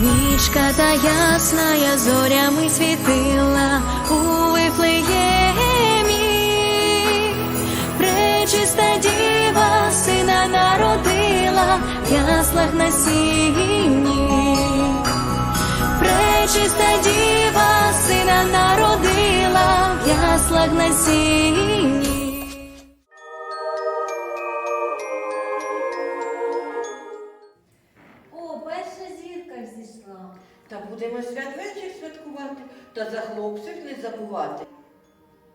Зірочка та ясна зорями світила у Вифлеємі. Пречиста діва сина народила в яслах на сіні. Пречиста діва сина народила в яслах на сіні. Зірка. Та будемо святвечір святкувати, та за хлопців не забувати.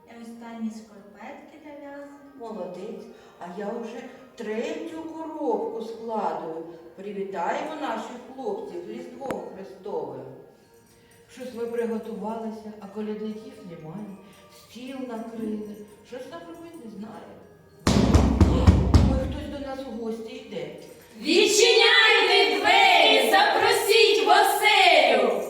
Я останні шкарпетки дов'язую. Молодець, а я вже третю коробку складую. Привітаємо наших хлопців з Різдвом Христовим. Щось ви приготувалися, а колядників немає. Стіл накрили. Щось робити не знаю. Ой, хтось до нас у гості йде. Відчиняйте двері, запросіть в оселю.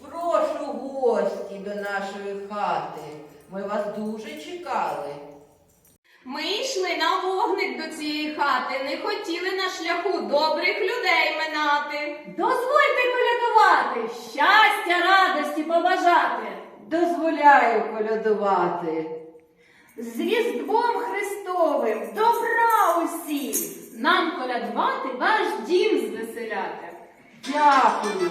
Прошу гості до нашої хати. Ми вас дуже чекали. Ми йшли на вогник до цієї хати, не хотіли на шляху добрих людей минати. Дозвольте колядувати, щастя, радості побажати. Дозволяю колядувати. З Різдвом Христовим, добра усім. Нам колядувати ваш дім звеселяти. Дякую.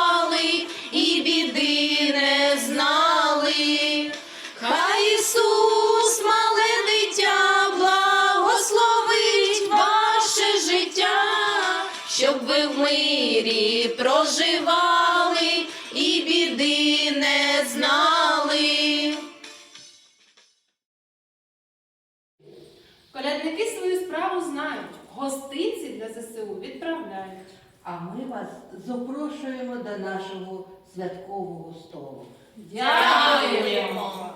щоб ви в мирі проживали і біди не знали. Колядники свою справу знають, гостинці для ЗСУ відправляють. А ми вас запрошуємо до нашого святкового столу. Дякуємо!